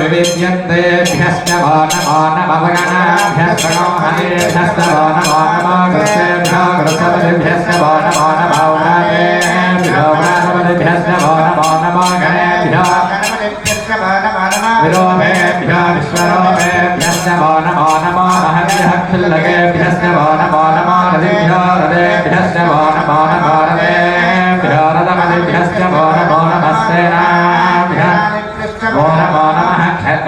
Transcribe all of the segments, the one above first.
विविद्यन्तेभ्यश्च वो नमो नमवगणाभ्यश्च नो हरेभ्यश्च वो नमो नमो कृतेभ्यो कृतपतिभ्यश्च वो नमो नमो व्रातेभ्यो व्रातपतिभ्यश्च वो नमो नमो गणेभ्यो विरोमेभ्यो विश्वरोमेभ्यश्च वो नमो नमो महभ्यः खिल्लकेभ्यश्च वो नमो नमो रदिभ्यो रदेभ्यश्च वो नमो नमो रदेभ्यो रदमदिभ्यश्च वो नमो नमस्तेनाभ्यः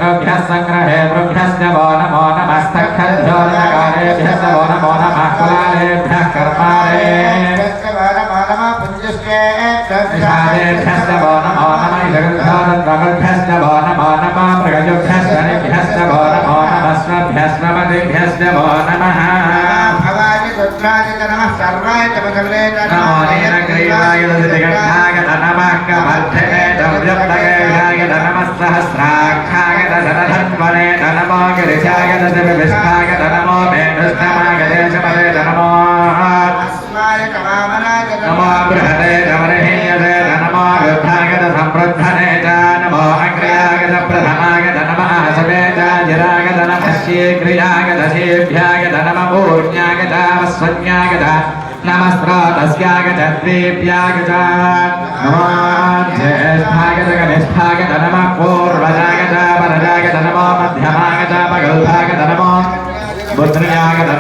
क्षेत्रभ्यः सङ्ग्रहेभ्यश्च वो नमो नमस्तक्षभ्यो नकारेभ्यश्च वो नमो नमः कुलालेभ्यः कर्मारेभ्यः निषादेभ्यश्च वो नमो नमः इदगन्धारद्वगभ्यश्च वो नमो नमः मृगजुभ्यश्च निभ्यश्च वो नमो नमः स्वभ्यस्वमदिभ्यश्च वो नमः नमो नीलग्रीवाय दधिगण्ठाय नमः कमर्थने दव्यप्तगेहाय नमः सहस्राक्षाय दधनधन्वने नमो गिरिशाय दधिविष्ठाय नमो मेढुष्टमाय देशपदे नमो नमो बृहदे नमर्हीयते नमो वृद्धाय समृद्धने च नमो अग्र्याय प्रथमाय नमः सवे च जिराय नमः शीघ्रियाय दशेभ्याय नमः पूर्ण्याय च वस्वन्याय च नमस्त्रातस्याय च द्वेभ्याय च नमो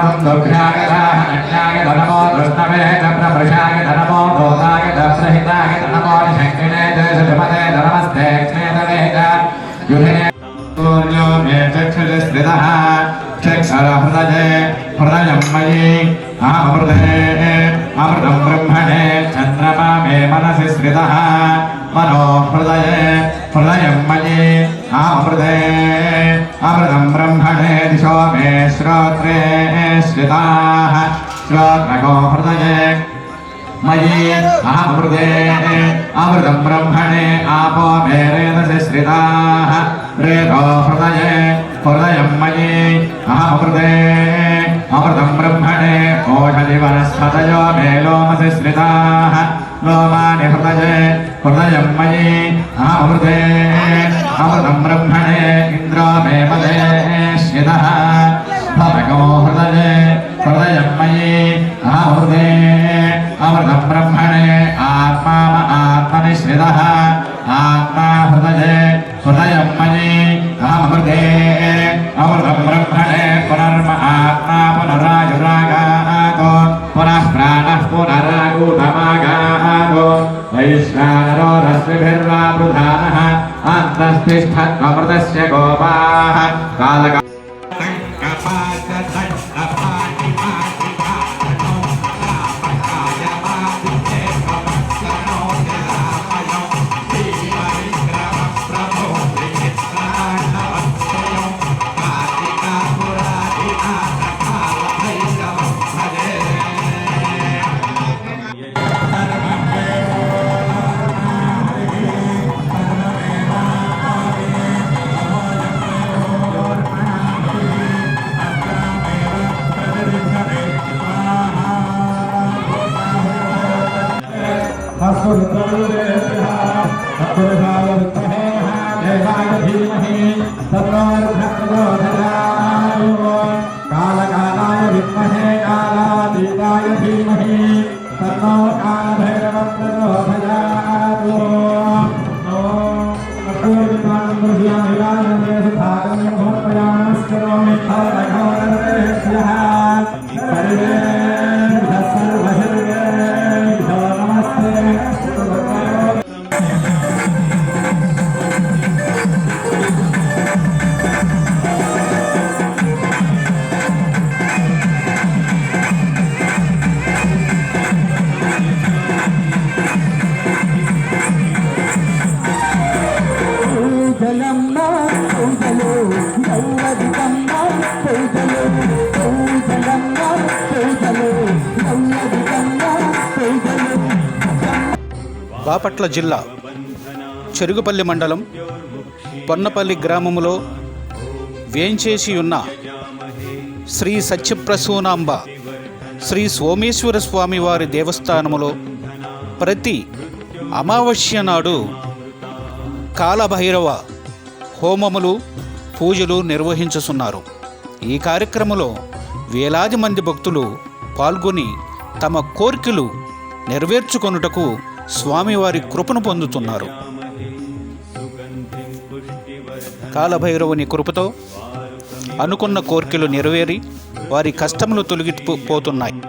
नमो दुन्दुभ्याय अन्याय नमो दृष्णवे च प्रभृशाय नमो भूताय च प्रहिताय नमो शङ्किने च सुषमते नमस्ते क्षेतवे च युधिने सूर्यो मे चक्षुषि स्थितः चक्षरहृदये हृदयं मयि अमृते अमृतं ब्रह्मणे चन्द्रमा मे मनसि स्थितः मनो हृदये हृदयं मयि अमृते अमृतं ब्रह्मणे दिशो मे श्रोत्रे स्थिताः श्रोत्रको हृदये, मयि अमृते अमृतं ब्रह्मणे आपो मे रेदसि श्रिताः। रेतो हृदये, हृदयं मयि अमृते अमृतं ब्रह्मणे ओषधि वनस्पतयो मे लोमसि श्रिताः। लोमानि हृदये, हृदयं मयि अमृते अमृतं ब्रह्मणे इन्द्रो मे मदे श्रितः। भवको हृदये ब्रह्मणे आत्मा आत्मनि श्रितः आत्मा हृदये, हृदयं अन्तस्तिष्ठत्वमृतस्य गोपाः कालका పూజలమ్మ పూజలు పూజలు పూజలమ్మ పూజలు పూజలు. బాపట్ల జిల్లా చెరుగుపల్లి మండలం పొన్నపల్లి గ్రామంలో వేంచేసి ఉన్న శ్రీ సత్యప్రసూనాంబ శ్రీ సోమేశ్వర స్వామి వారి దేవస్థానములో ప్రతి అమావాస్య నాడు కాలభైరవ హోమములు పూజలు నిర్వహించుతున్నారు ఈ కార్యక్రమంలో వేలాది మంది భక్తులు పాల్గొని తమ కోరికలు నెరవేర్చుకొనుటకు స్వామివారి కృపను పొందుతున్నారు. కాలభైరవుని కృపతో అనుకున్న కోరికలు నెరవేరి వారి కష్టములు తొలగిపోతున్నాయి